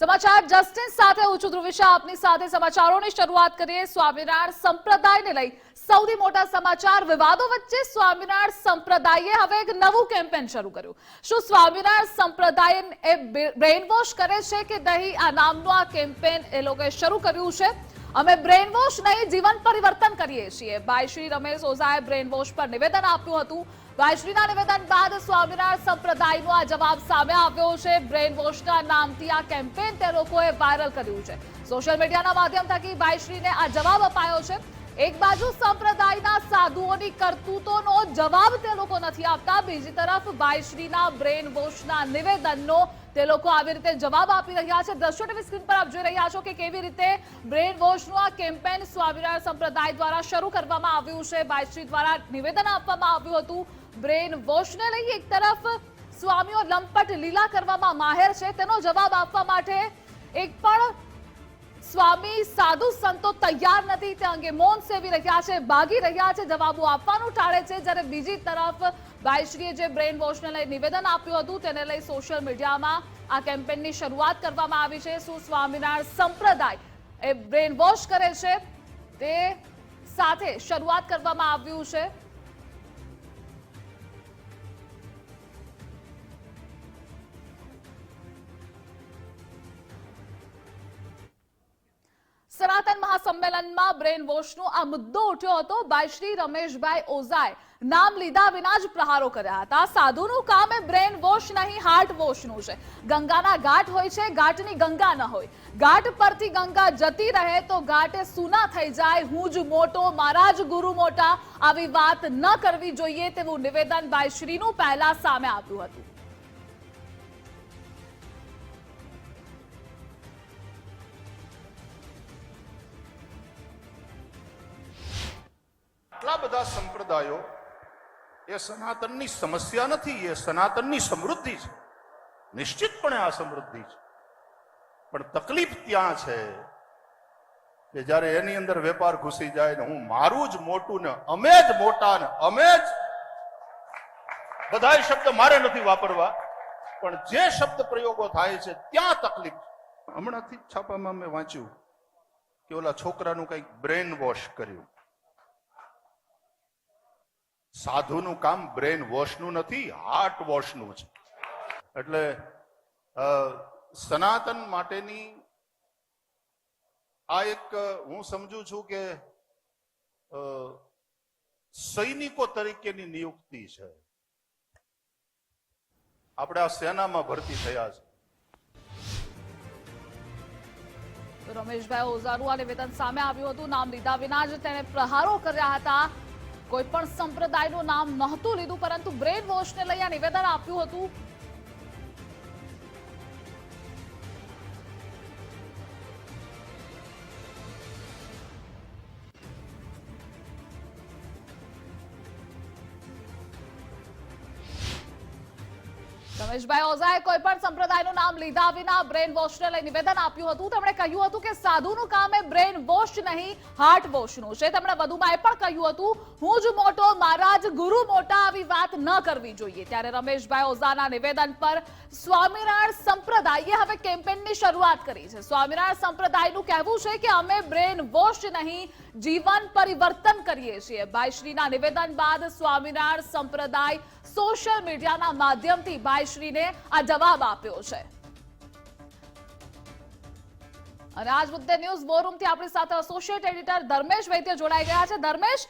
સમાચાર જસ્ટિન સાથે હું છું ધ્રુવિશા આપની સાથે સમાચારોની શરૂઆત કરીએ. સ્વામિનારાયણ સંપ્રદાયને લઈ સૌથી મોટા સમાચાર વિવાદો વચ્ચે સ્વામિનારાયણ સંપ્રદાયે હવે એક નવું કેમ્પેન શરૂ કર્યું. શું સ્વામિનારાયણ સંપ્રદાય એ બ્રેઇનવોશ કરે છે કે નહીં? આ નામનું આ કેમ્પેન એ લોકોએ શરૂ કર્યું છે. અમે બ્રેઇનવોશ નહીં, જીવન પરિવર્તન કરીએ છીએ. ભાઈ શ્રી રમેશ ઓઝાએ બ્રેઇનવોશ પર નિવેદન આપ્યું હતું. ભાઈશ્રીના નિવેદન બાદ સ્વામિનારાયણ સંપ્રદાયનો આ જવાબ સામે આવ્યો છે. બ્રેઇન વોશના નામથી આ કેમ્પેન તે લોકોએ વાયરલ કર્યું છે. સોશિયલ મીડિયાના માધ્યમ થકી ભાઈશ્રીને આ જવાબ અપાયો છે. એક બાજુ સંપ્રદાયના સાધુઓની કરતૂતોનો જવાબ તે લોકો નથી આપતા. બીજી તરફ ભાઈશ્રીના બ્રેન વોશના નિવેદનનો તે લોકો આવી રીતે જવાબ આપી રહ્યા છે. દ્રશ્યો ટીવી સ્ક્રીન પર આપ જોઈ રહ્યા છો કે કેવી રીતે બ્રેઇન વોશનું આ કેમ્પેન સ્વામિનારાયણ સંપ્રદાય દ્વારા શરૂ કરવામાં આવ્યું છે. ભાઈશ્રી દ્વારા નિવેદન આપવામાં આવ્યું હતું. બ્રેઇન વોશને લઈ એક તરફ સ્વામીઓ લંપટ લીલા કરવામાં માહેર છે. તેનો જવાબ આપવા માટે એક પણ સ્વામી સાધુ સંતો તૈયાર નથી. તે અંગે મૌન સેવી રહ્યા છે, ભાગી રહ્યા છે, જવાબો આપવાનું ટાળે છે. જ્યારે બીજી તરફ ભાઈશ્રીએ જે બ્રેઇન વોશને લઈ નિવેદન આપ્યું હતું, તેને લઈ સોશિયલ મીડિયામાં આ કેમ્પેનની શરૂઆત કરવામાં આવી છે. શું સ્વામિનારાયણ સંપ્રદાય એ બ્રેઇન વોશ કરે છે? તે સાથે શરૂઆત કરવામાં આવ્યું છે. સનાતન મહાસંમેલનમાં બ્રેન વોશનો આ મુદ્દો ઉઠ્યો હતો બાય શ્રી રમેશભાઈ ઓઝાએ. નામ લીધા વિના જ પ્રહારો કર્યા હતા. સાધુનું કામ એ બ્રેન વોશ નહીં હાર્ટ વોશનું છે. ગંગાના ઘાટ હોય છે, ઘાટની ગંગા ન હોય. ઘાટ પરથી ગંગા જતી રહે તો ઘાટે સુના થઈ જાય. હું જ મોટો, મારા જ ગુરુ મોટા. આવી વાત ન કરવી જોઈએ તેવું નિવેદન બાય શ્રીનું પહેલા સામે આવ્યું હતું. આટલા બધા સંપ્રદાયો એ સનાતનની સમસ્યા નથી, એ સનાતનની સમૃદ્ધિ છે. નિશ્ચિતપણે આ સમૃદ્ધિ છે. પણ તકલીફ ત્યાં છે કે જ્યારે એની અંદર વેપાર ઘૂસી જાય ને હું મારું જ મોટું ને અમે જ મોટા ને અમે જ બધા શબ્દ મારે નથી વાપરવા, પણ જે શબ્દ પ્રયોગો થાય છે ત્યાં તકલીફ હમણાંથી છાપામાં મેં વાંચ્યું કે ઓલા છોકરાનું કંઈક બ્રેન વોશ કર્યું. સાધુનું કામ, બ્રેન વોશનું નથી, હાર્ટ વોશનું છે. એટલે સનાતન માટેની આ એક, હું સમજુ છું કે સૈનિકો તરીકેની નિયુક્તિ છે. આપણે આ સેનામાં ભરતી થયા છે. રમેશભાઈ ઓઝાનું આ નિવેદન સામે આવ્યું હતું, નામ લીધા વિના જ તેણે પ્રહારો કર્યા હતા. કોઈ પણ સંપ્રદાયનું નામ નહોતું લીધું, પરંતુ બ્રેન વોશને લઈ આ નિવેદન આપ્યું હતું. રમેશભાઈ ઓઝાએ કોઈ પણ સંપ્રદાયનું નામ લીધા વિના બ્રેન વોશને લઈ નિવેદન આપ્યું હતું. તેમણે કહ્યું હતું કે સાધુનું કામ એ બ્રેન વોશ નહીં, હાર્ટ વોશનું છે. તેમણે વધુમાં એ પણ કહ્યું હતું હું જ મોટો, મારા જ ગુરુ મોટા આવી વાત ન કરવી જોઈએ. ત્યારે રમેશભાઈ ઓઝાના નિવેદન પર સ્વામિનારાયણ સંપ્રદાયે હવે કેમ્પેનની શરૂઆત કરી છે. સ્વામિનારાયણ સંપ્રદાયનું કહેવું છે કે અમે બ્રેન વોશ નહીં, જીવન પરિવર્તન કરીએ છીએ. ભાઈશ્રીના નિવેદન બાદ સ્વામિનારાયણ સંપ્રદાય સોશિયલ મીડિયાના માધ્યમથી ભાઈશ્રીને આ જવાબ આપ્યો છે. અને આજ મુદ્દે ન્યૂઝ વોરૂમથી આપણી સાથે એસોસિએટ એડિટર ધર્મેશ વૈદ્ય જોડાઈ ગયા છે. ધર્મેશ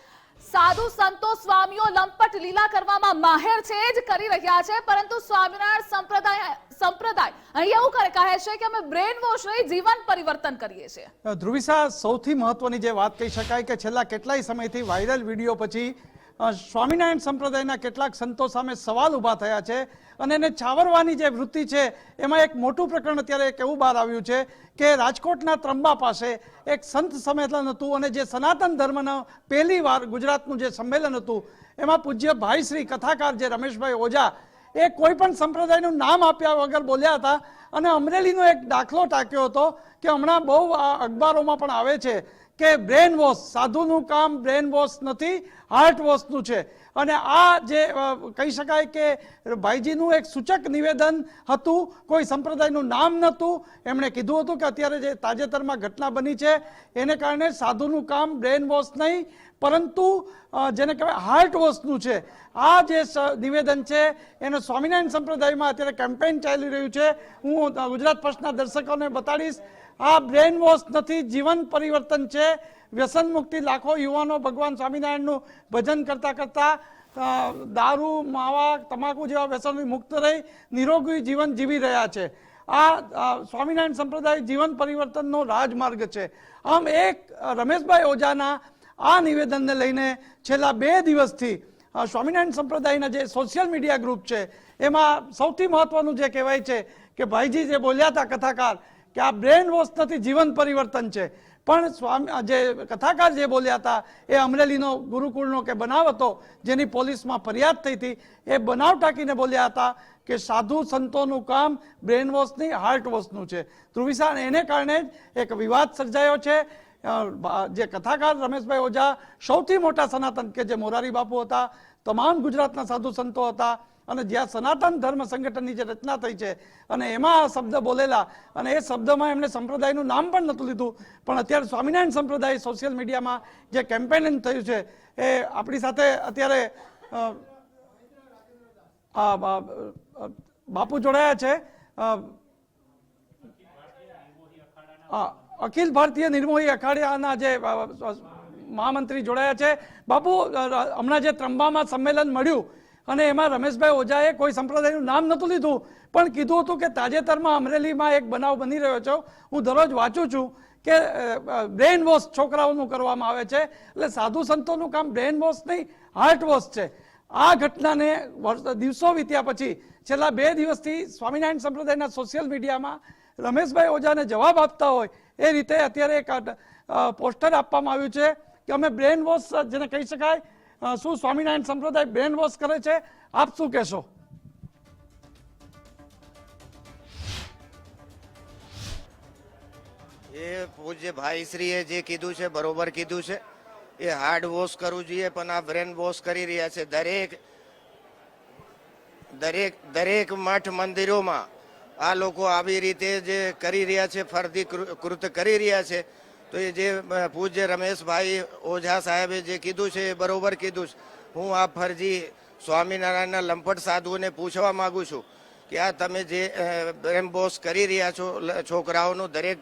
સાધુ સંતો સ્વામીઓ લંપટ લીલા કરવામાં માહેર છે જ કરી રહ્યા છે, પરંતુ સ્વામિનારાયણ સંપ્રદાય સંપ્રદાય અહીં એવું કરે, કહે છે કે અમે બ્રેન વોશ નહીં જીવન પરિવર્તન કરીએ છીએ. ધ્રુવિસા, સૌથી મહત્વની જે વાત કહી શકાય કે છેલ્લા કેટલાય સમયથી વાયરલ વીડિયો પછી સ્વામિનારાયણ સંપ્રદાયના કેટલાક સંતો સામે સવાલ ઊભા થયા છે અને એને છાવરવાની જે વૃત્તિ છે, એમાં એક મોટું પ્રકરણ અત્યારે એક એવું બહાર આવ્યું છે કે રાજકોટના ત્રંબા પાસે એક સંત સંમેલન હતું અને જે સનાતન ધર્મનો પહેલી વાર ગુજરાતનું જે સંમેલન હતું, એમાં પૂજ્ય ભાઈ શ્રી કથાકાર જે રમેશભાઈ ઓઝા, એ કોઈ પણ સંપ્રદાયનું નામ આપ્યા વગર બોલ્યા હતા અને અમરેલીનો એક દાખલો ટાંક્યો હતો કે હમણાં બહુ અખબારોમાં પણ આવે છે. કે બ્રેન વોશ સાધુનું કામ બ્રેન વોશ નથી હાર્ટ વોશનું છે. અને આ જે કહી શકાય કે ભાઈજીનું એક સૂચક નિવેદન હતું, કોઈ સંપ્રદાયનું નામ નહોતું. એમણે કીધું હતું કે અત્યારે જે તાજેતરમાં ઘટના બની છે, એને કારણે સાધુનું કામ બ્રેન વોશ નહીં, પરંતુ જેને કહેવાય હાર્ટ વોશનું છે. આ જે નિવેદન છે, એનો સ્વામિનારાયણ સંપ્રદાયમાં અત્યારે કેમ્પેઇન ચાલી રહ્યું છે. હું ગુજરાત ફર્સ્ટના દર્શકોને બતાડીશ. આ બ્રેન વોશ નથી, જીવન પરિવર્તન છે. વ્યસન મુક્તિ લાખો યુવાનો ભગવાન સ્વામિનારાયણનું ભજન કરતા કરતા દારૂ, માવા, તમાકુ જેવા વ્યસનથી મુક્ત રહી, નિરોગી જીવન જીવી રહ્યા છે. આ સ્વામિનારાયણ સંપ્રદાય જીવન પરિવર્તનનો રાજમાર્ગ છે. આમ એક રમેશભાઈ ઓઝાના આ નિવેદનને લઈને છેલ્લા બે દિવસથી સ્વામિનારાયણ સંપ્રદાયના જે સોશિયલ મીડિયા ગ્રુપ છે, એમાં સૌથી મહત્વનું જે કહેવાય છે કે ભાઈજી જે બોલ્યા હતા કથાકાર કે આ બ્રેન વોશ નથી જીવન પરિવર્તન છે. પણ સ્વામી જે કથાકાર જે બોલ્યા હતા, એ અમરેલીનો ગુરુકુળનો કે બનાવ હતો, જેની પોલીસમાં ફરિયાદ થઈ હતી, એ બનાવ ટાંકીને બોલ્યા હતા કે સાધુ સંતોનું કામ બ્રેન વોશની, હાર્ટ વોશનું છે. ધ્રુવિસાન એને કારણે જ એક વિવાદ સર્જાયો છે. જે કથાકાર રમેશભાઈ ઓઝા સૌથી મોટા સનાતન કે જે મોરારી બાપુ હતા, તમામ ગુજરાતના સાધુ સંતો હતા અને જ્યાં સનાતન ધર્મ સંગઠનની જે રચના થઈ છે, અને એમાં આ શબ્દ બોલેલા, અને એ શબ્દમાં એમણે સંપ્રદાયનું નામ પણ નહોતું લીધું. પણ અત્યારે સ્વામિનારાયણ સંપ્રદાય સોશિયલ મીડિયામાં જે કેમ્પેનિંગ થયું છે, એ આપણી સાથે અત્યારે બાપુ જોડાયા છે. અખિલ ભારતીય નિર્મોહી અખાડિયાના જે મહામંત્રી જોડાયા છે. બાપુ હમણાં જે ત્રંબામાં સંમેલન મળ્યું અને એમાં રમેશભાઈ ઓઝાએ કોઈ સંપ્રદાયનું નામ નહોતું લીધું, પણ કીધું હતું કે તાજેતરમાં અમરેલીમાં એક બનાવ બની રહ્યો છે. હું દરરોજ વાંચું છું કે બ્રેન વોશ છોકરાઓનું કરવામાં આવે છે. એટલે સાધુ સંતોનું કામ બ્રેન વોશ નહીં હાર્ટ વોશ છે. આ ઘટનાને દિવસો વીત્યા પછી, છેલ્લા બે દિવસથી સ્વામિનારાયણ સંપ્રદાયના સોશિયલ મીડિયામાં રમેશભાઈ ઓઝાને જવાબ આપતા હોય, એ રીતે અત્યારે એક પોસ્ટર આપવામાં આવ્યું છે કે અમે બ્રેન વોશ જેને કહી શકાય શું સ્વામિનારાયણ સંપ્રદાય બ્રેન વોશ કરે છે? આપ શું કહેશો? એ પૂજ્ય ભાઈશ્રીએ જે કીધું છે, બરોબર કીધું છે. એ હાર્ડ વોશ કરવું જોઈએ, પણ આ બ્રેન વોશ કરી રહ્યા છે દરેક દરેક દરેક મઠ મંદિરોમાં આ લોકો આવી રીતે જે કરી રહ્યા છે, ફરતી કૃત કરી રહ્યા છે. તો એ જે પૂજ્ય રમેશભાઈ ઓઝા સાહેબે જે કીધું છે એ બરોબર કીધું છે. હું આ ફરજી સ્વામિનારાયણના લંપટ સાધુઓને પૂછવા માંગુ છું કે આ તમે જે બ્રેમબોસ કરી રહ્યા છો છોકરાઓનું દરેક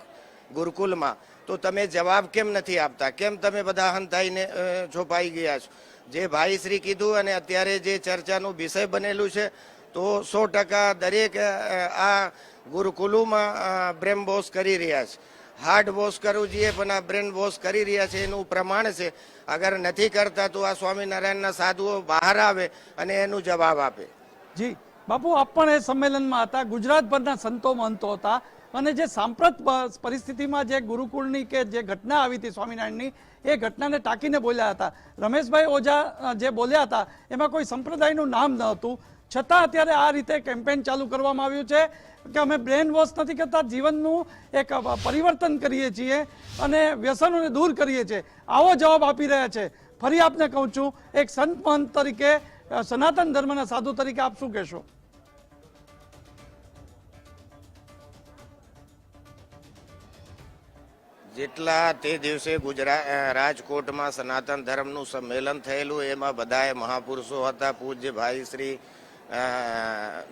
ગુરુકુલમાં, તો તમે જવાબ કેમ નથી આપતા? કેમ તમે બધા હંતાઈને છોપાઈ ગયા છો? જે ભાઈશ્રી કીધું અને અત્યારે જે ચર્ચાનું વિષય બનેલું છે, તો સો ટકા દરેક આ ગુરુકુલોમાં બ્રેમબોસ કરી રહ્યા છે. હાર્ડ વોશ કરવું જોઈએ, પણ આ બ્રેન વોશ કરી રહ્યા છે, એનું પ્રમાણ છે. અગર નથી કરતા તો આ સ્વામિનારાયણના સાધુઓ બહાર આવે અને એનું જવાબ આપે. જી, બાપુ, આપ પણ એ સંમેલનમાં હતા, ગુજરાતભરના સંતો મહંતો હતા, અને જે સાંપ્રત પરિસ્થિતિમાં જે ગુરુકુળની કે જે ઘટના આવી હતી સ્વામિનારાયણની, એ ઘટનાને ટાંકીને બોલ્યા હતા. રમેશભાઈ ઓઝા જે બોલ્યા હતા, એમાં કોઈ સંપ્રદાયનું નામ ન હતું. છતાં અત્યારે આ રીતે કેમ્પેન ચાલુ કરવામાં આવ્યું છે કે અમે બ્રેન વોશ નથી કરતા, જીવનનું એક પરિવર્તન કરીએ છીએ અને વ્યસનોને દૂર કરીએ છીએ. આવો જવાબ આપી રહ્યા છે. ફરી આપને કહું છું, એક સંત મહંત તરીકે સનાતન ધર્મના સાધુ તરીકે આપ શું કહેશો? જેટલા તે દિવસે ગુજરાત રાજકોટમાં સનાતન ધર્મનું સંમેલન થયેલું, એમાં બધાએ મહાપુરુષો હતા. પૂજ્ય ભાઈ શ્રી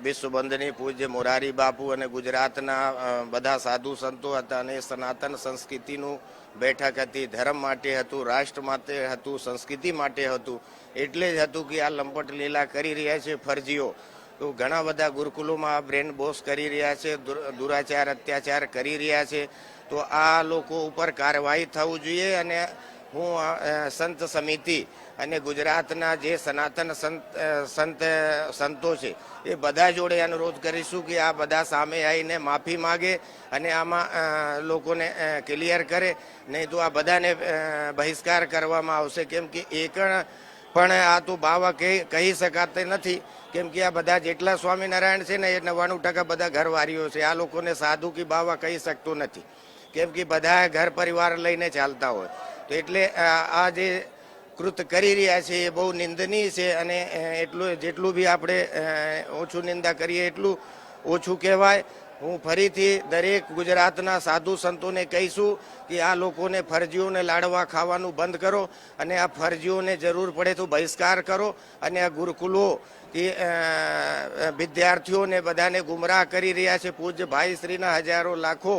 વિશ્વબંધની પૂજ્ય મોરારી બાપુ અને ગુજરાતના બધા સાધુ સંતો હતા અને સનાતન સંસ્કૃતિનું બેઠક હતી. ધર્મ માટે હતું, રાષ્ટ્ર માટે હતું, સંસ્કૃતિ માટે હતું. એટલે જ હતું કે આ લંપટ લીલા કરી રહ્યા છે ફરજીઓ. તો ઘણા બધા ગુરુકુલોમાં બ્રેન બોસ કરી રહ્યા છે, દુર- દુરાચાર, અત્યાચાર કરી રહ્યા છે. તો આ લોકો ઉપર કાર્યવાહી થવું જોઈએ અને હું સંત સમિતિ અને ગુજરાતના જે સનાતન સંત સંત, સંતો છે, એ બધા જોડે અનુરોધ કરીશું કે આ બધા સામે આવીને માફી માગે અને આમાં લોકોને ક્લિયર કરે. નહીં તો આ બધાને બહિષ્કાર કરવામાં આવશે. કેમ કે એક પણ આ તો બાવા કહી શકાતે નથી. કેમ કે આ બધા જેટલા સ્વામિનારાયણ છે ને, એ નવ્વાણું ટકા બધા ઘરવારીઓ છે. આ લોકોને સાધુ કે બાવા કહી શકતું નથી. કેમ કે બધા ઘર પરિવાર લઈને ચાલતા હોય. તો એટલે આ જે કૃત કરી રહ્યા છે એ બહુ નિંદનીય છે અને એટલું, જેટલું બી આપણે ઓછું નિંદા કરીએ એટલું ઓછું કહેવાય. હું ફરીથી દરેક ગુજરાતના સાધુ સંતોને કહીશું કે આ લોકોને ફરજીઓને લાડવા ખાવાનું બંધ કરો અને આ ફરજીઓને જરૂર પડે તો બહિષ્કાર કરો અને આ ગુરુકુલો કે વિદ્યાર્થીઓને બધાને ગુમરાહ કરી રહ્યા છે. પૂજ્ય ભાઈશ્રીના હજારો લાખો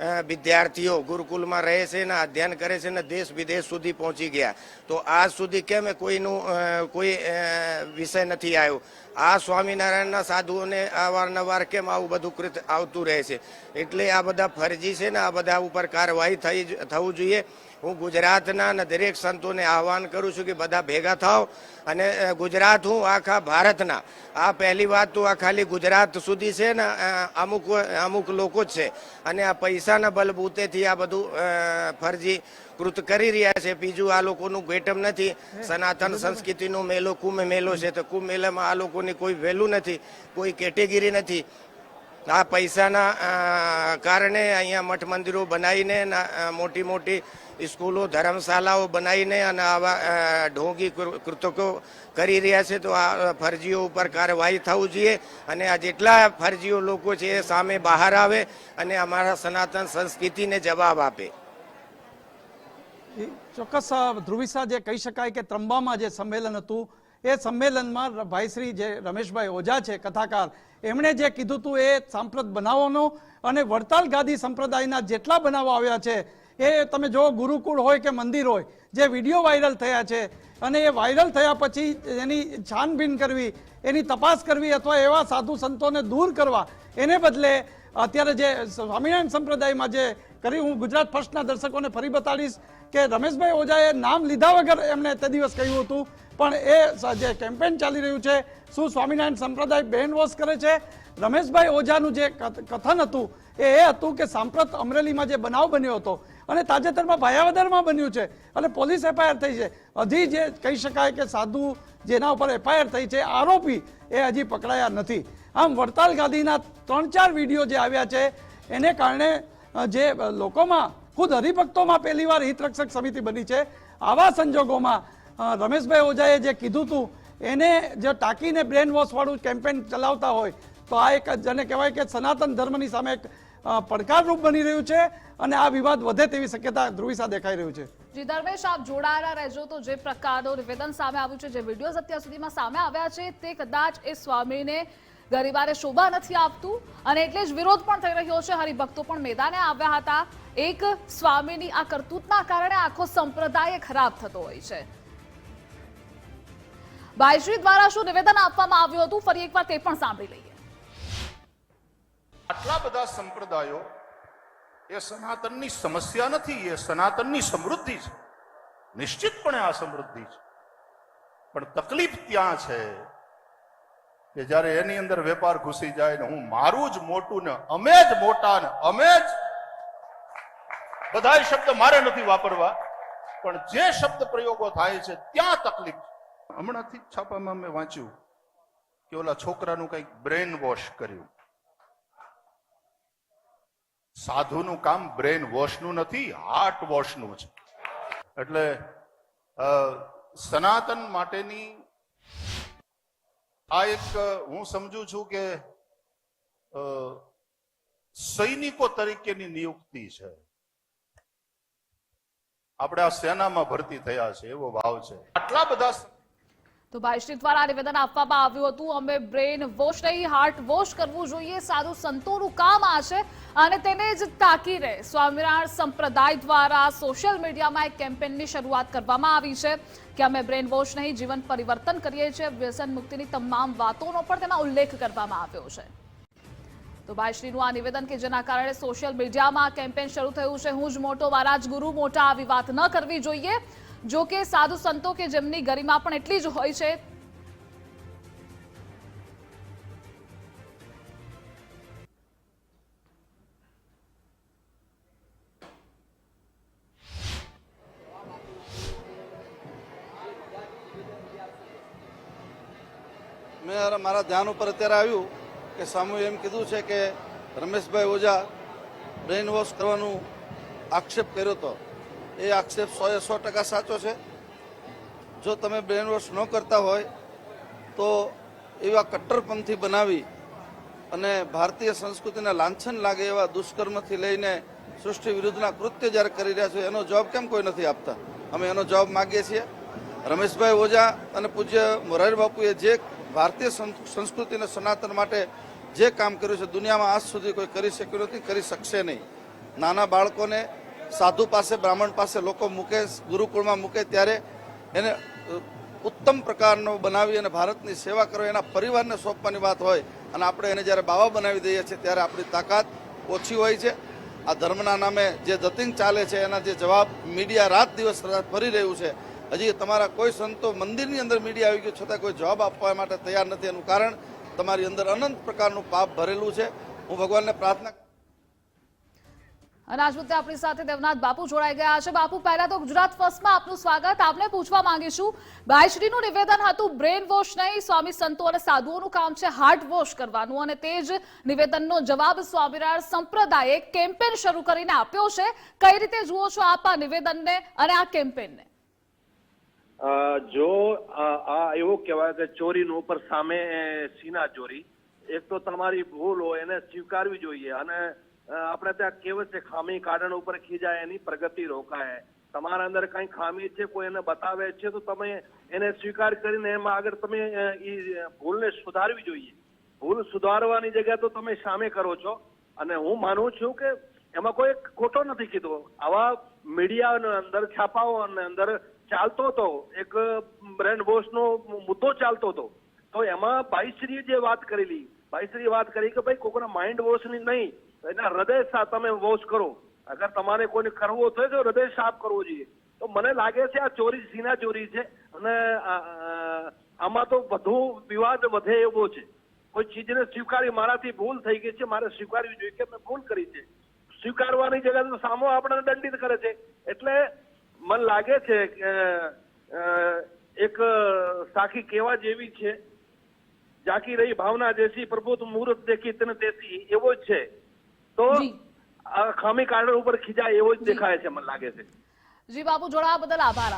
વિદ્યાર્થીઓ ગુરુકુલમાં રહે છે ને અધ્યયન કરે છે ને દેશ વિદેશ સુધી પહોંચી ગયા. તો આજ સુધી કેમ કોઈનું કોઈ વિષય નથી આવ્યો? આ સ્વામિનારાયણના સાધુઓને અવારનવાર કેમ આવું બધું કૃત, આવતું રહે છે? એટલે આ બધા ફરજી છે ને આ બધા ઉપર કાર્યવાહી થઈ થવું જોઈએ. હું ગુજરાતના અને દરેક સંતોને આહવાન કરું છું કે બધા ભેગા થાવ અને ગુજરાત હું આખા ભારતના. આ પહેલી વાત તો આ ખાલી ગુજરાત સુધી છે ને અમુક અમુક લોકો જ છે. અને આ પૈસાના બલબૂતેથી આ બધું ફરજી કૃત કરી રહ્યા છે. બીજું આ લોકોનું ગેટમ નથી. સનાતન સંસ્કૃતિનો મેલો કુંભ મેલો છે. તો કુંભ મેલામાં આ લોકોની કોઈ વેલ્યુ નથી. કોઈ કેટેગરી નથી. આ પૈસાના કારણે અહીંયા મઠ મંદિરો બનાવીને મોટી મોટી સ્કૂલો, ધર્મશાલાઓ બનાવીને અને આવા ઢોંગી કૃતકો કરી રહ્યા છે. તો આ ફરજીઓ ઉપર કાર્યવાહી થવું જોઈએ અને આ જેટલા ફરજીઓ લોકો છે એ સામે બહાર આવે અને અમારા સનાતન સંસ્કૃતિને જવાબ આપે. ચોક્કસ ધ્રુવિસા જે કહી શકાય કે ત્રંબામાં જે સંમેલન હતું એ સંમેલનમાં ભાઈશ્રી જે રમેશભાઈ ઓઝા છે, કથાકાર, એમણે જે કીધું હતું એ સાંપ્રત બનાવવાનો અને વડતાલ ગાદી સંપ્રદાયના જેટલા બનાવો આવ્યા છે, એ તમે જો ગુરુકુળ હોય કે મંદિર હોય, જે વીડિયો વાયરલ થયા છે અને એ વાયરલ થયા પછી એની છાનબીન કરવી, એની તપાસ કરવી અથવા એવા સાધુ સંતોને દૂર કરવા, એને બદલે અત્યારે જે સ્વામિનારાયણ સંપ્રદાયમાં જે કરી હું ગુજરાત ફર્સ્ટના દર્શકોને ફરી બતાડીશ કે રમેશભાઈ ઓઝાએ નામ લીધા વગર એમણે તે દિવસ કહ્યું હતું પણ એ જે કેમ્પેન ચાલી રહ્યું છે, શું સ્વામિનારાયણ સંપ્રદાય બેન વોશ કરે છે? રમેશભાઈ ઓઝાનું જે કથ- કથન હતું, એ એ હતું કે સાંપ્રત અમરેલીમાં જે બનાવ બન્યો હતો, અને તાજેતરમાં ભાયાવદરમાં બન્યું છે અને પોલીસ એફઆઈઆર થઈ છે. હજી જે કહી શકાય કે સાધુ જેના ઉપર એફઆઈઆર થઈ છે, આરોપી એ હજી પકડાયા નથી. આમ વડતાલ ગાંધીના ત્રણ ચાર વીડિયો જે આવ્યા છે, એને કારણે જે લોકોમાં ખુદ હરિભક્તોમાં પહેલી વાર હિતરક્ષક સમિતિ બની છે, આવા સંજોગોમાં રમેશભાઈ ઓઝાએ જે કીધું હતું એને જે ટાંકીને બ્રેન વોશવાળું કેમ્પેન ચલાવતા હોય, તો આ એક જેને કહેવાય કે સનાતન ધર્મની સામે એક પડકારરૂપ બની રહ્યું છે અને આ વિવાદ વધે તેવી શક્યતા ધ્રુવિસા દેખાઈ રહ્યું છે. જી ધર્મેશ આપ જોડાયેલા રહેજો તો જે પ્રકારનું નિવેદન સામે આવ્યું છે, જે વિડીયોઝ અત્યાર સુધીમાં સામે આવ્યા છે, તે કદાચ એ સ્વામીને ગરિવારે શોભા નથી આપતું અને એટલે જ વિરોધ પણ થઈ રહ્યો છે. હરિભક્તો પણ મેદાને આવ્યા હતા. એક સ્વામીની આ કરતૂતના કારણે આખો સંપ્રદાય ખરાબ થતો હોય છે. ભાઈશ્રી દ્વારા શું નિવેદન આપવામાં આવ્યું હતું? ફરી એકવાર તે પણ સાંભળી લઈએ. આટલા બધા સંપ્રદાયો એ સનાતનની સમસ્યા નથી, એ સનાતનની સમૃદ્ધિ છે. નિશ્ચિતપણે આ સમૃદ્ધિ છે. પણ તકલીફ ત્યાં છે કે જ્યારે એની અંદર વેપાર ઘૂસી જાય ને હું મારું જ મોટું ને અમે જ મોટા ને અમે જ બધા શબ્દ મારે નથી વાપરવા, પણ જે શબ્દ પ્રયોગો થાય છે, ત્યાં તકલીફ. હમણાંથી છાપામાં મેં વાંચ્યું કે ઓલા છોકરાનું કંઈક બ્રેન વોશ કર્યું. સાધુનું કામ બ્રેન વોશનું નથી, હાર્ટ વોશનું છે. એટલે સનાતન માટેની આ એક હું સમજુ છું કે સૈનિકો તરીકેની નિયુક્તિ છે. આપણે આ સેનામાં ભરતી થયા છે, એવો ભાવ છે. આટલા બધા તો ભાઈશ્રી દ્વારા નિવેદન આપવામાં આવ્યું હતું. અમે બ્રેન વોશ નહીં, હાર્ટ વોશ કરવું જોઈએ. સારું સંતોનું કામ આ છે અને તેને જ તાકીને સ્વામિનારાયણ સંપ્રદાય દ્વારા સોશિયલ મીડિયામાં એક કેમ્પેનની શરૂઆત કરવામાં આવી છે કે અમે બ્રેન વોશ નહીં, જીવન પરિવર્તન કરીએ છીએ. વ્યસન મુક્તિની તમામ વાતોનો પણ તેમાં ઉલ્લેખ કરવામાં આવ્યો છે. તો ભાઈશ્રીનું આ નિવેદન કે જેના કારણે સોશિયલ મીડિયામાં કેમ્પેન શરૂ થયું છે. હું જ મોટો, મારા ગુરુ મોટા, આવી વાત ન કરવી જોઈએ. જો કે સાધુ સંતો કે જેમની ગરિમા પણ એટલી જ હોય છે, મેં મારા ધ્યાન ઉપર અત્યારે આવ્યું કે સામૂહ એમ કીધું છે કે રમેશભાઈ ઓઝા બ્રેઇન વોશ કરવાનું આક્ષેપ કર્યો હતો. એ આક્ષેપ સો એ સો ટકા સાચો છે. જો તમે બ્રેન વોશ ન કરતા હોય, તો એવા કટ્ટરપંથી બનાવી અને ભારતીય સંસ્કૃતિને લાંછન લાગે એવા દુષ્કર્મથી લઈને સૃષ્ટિ વિરુદ્ધના કૃત્ય જ્યારે કરી રહ્યા છો, એનો જવાબ કેમ કોઈ નથી આપતા? અમે એનો જવાબ માગીએ છીએ. રમેશભાઈ ઓઝા અને પૂજ્ય મોરારી બાપુએ જે ભારતીય સંસ્કૃતિને સંસ્કૃતિ સનાતન માટે જે કામ કર્યું છે, દુનિયામાં આજ સુધી કોઈ કરી શક્યું નથી, કરી શકશે નહીં. નાના બાળકોને સાધુ પાસે, બ્રાહ્મણ પાસે લોકો મૂકે, ગુરુકુળમાં મૂકે ત્યારે એને ઉત્તમ પ્રકારનો બનાવી અને ભારતની સેવા કરો, એના પરિવારને સોંપવાની વાત હોય અને આપણે એને જ્યારે બાવા બનાવી દઈએ છીએ ત્યારે આપણી તાકાત ઓછી હોય છે. આ ધર્મના નામે જે જતિંગ ચાલે છે, એના જે જવાબ મીડિયા રાત દિવસ ફરી રહ્યું છે. હજી તમારા કોઈ સંતો મંદિરની અંદર મીડિયા આવી ગયું છતાં કોઈ જવાબ આપવા માટે તૈયાર નથી. એનું કારણ તમારી અંદર અનંત પ્રકારનું પાપ ભરેલું છે. હું ભગવાનને પ્રાર્થના અને આજ મુદ્દે આપણી સાથે દેવનાથ બાપુ જોડાઈ ગયા છે. બાપુ, પહેલા તો ગુજરાત ફર્સ્ટમાં આપનું સ્વાગત. આપને પૂછવા માંગીશું ભાઈશ્રીનું નિવેદન હતું બ્રેન વોશ નહીં, સ્વામી સંતો અને સાધુઓનું કામ છે હાર્ટ વોશ કરવાનું. અને તે જ નિવેદનનો જવાબ સ્વામિનારાયણ સંપ્રદાયે કેમ્પેન શરૂ કરીને આપ્યો છે. કઈ રીતે જુઓ છો આપ આ નિવેદનને અને આ કેમ્પેનને? જો આ એવું કહેવાય કે ચોરીનું ઉપર સામે સીના ચોરી. એક તો તમારી ભૂલ હોય એને સ્વીકારવી જોઈએ. અને આપણે ત્યાં કહેવત છે? ખામી કારણ ઉપર ખીજાય, એની પ્રગતિ રોકાય. તમારા અંદર કઈ ખામી છે, કોઈ એને બતાવે છે, તો તમે એને સ્વીકાર કરીને એમાં આગળ તમે એ ભૂલને સુધારવી જોઈએ. ભૂલ સુધારવાની જગ્યા તો તમે સામે કરો છો. અને હું માનું છું કે એમાં કોઈ ખોટો નથી કીધો. આવા મીડિયાની અંદર છાપાઓ અંદર ચાલતો હતો. એક બ્રેન્ડ વોશ નો મુદ્દો ચાલતો હતો. તો એમાં ભાઈશ્રીએ જે વાત કરેલી, ભાઈશ્રીએ વાત કરી કે ભાઈ કોઈના માઇન્ડ વોશની નહીં. એના હૃદય સાથ તમે વોશ કરો. અગર તમારે કોઈને કરવો હોય તો હૃદય સાફ કરવો જોઈએ. તો મને લાગે છે આ ચોરી સીના ચોરી છે અને આમાં તો વધુ વિવાદ વધે એવો છે. કોઈ ચીજને સ્વીકારી મારાથી ભૂલ થઈ ગઈ છે, મારે સ્વીકારવી જોઈએ કે મેં ભૂલ કરી છે. સ્વીકારવાની જગ્યાએ સામો આપણને દંડિત કરે છે. એટલે મને લાગે છે કે એક સાખી કેવા જેવી છે. જાકી રહી ભાવના જેસી પ્રબોધ મુહૂર્ત દેખી તને દેસી એવો જ છે. તો ખામી કારણ ઉપર ખીજાય એવો જ. દેખાય છે મને લાગે છે. જી બાપુ જોડાવા બદલ આભાર.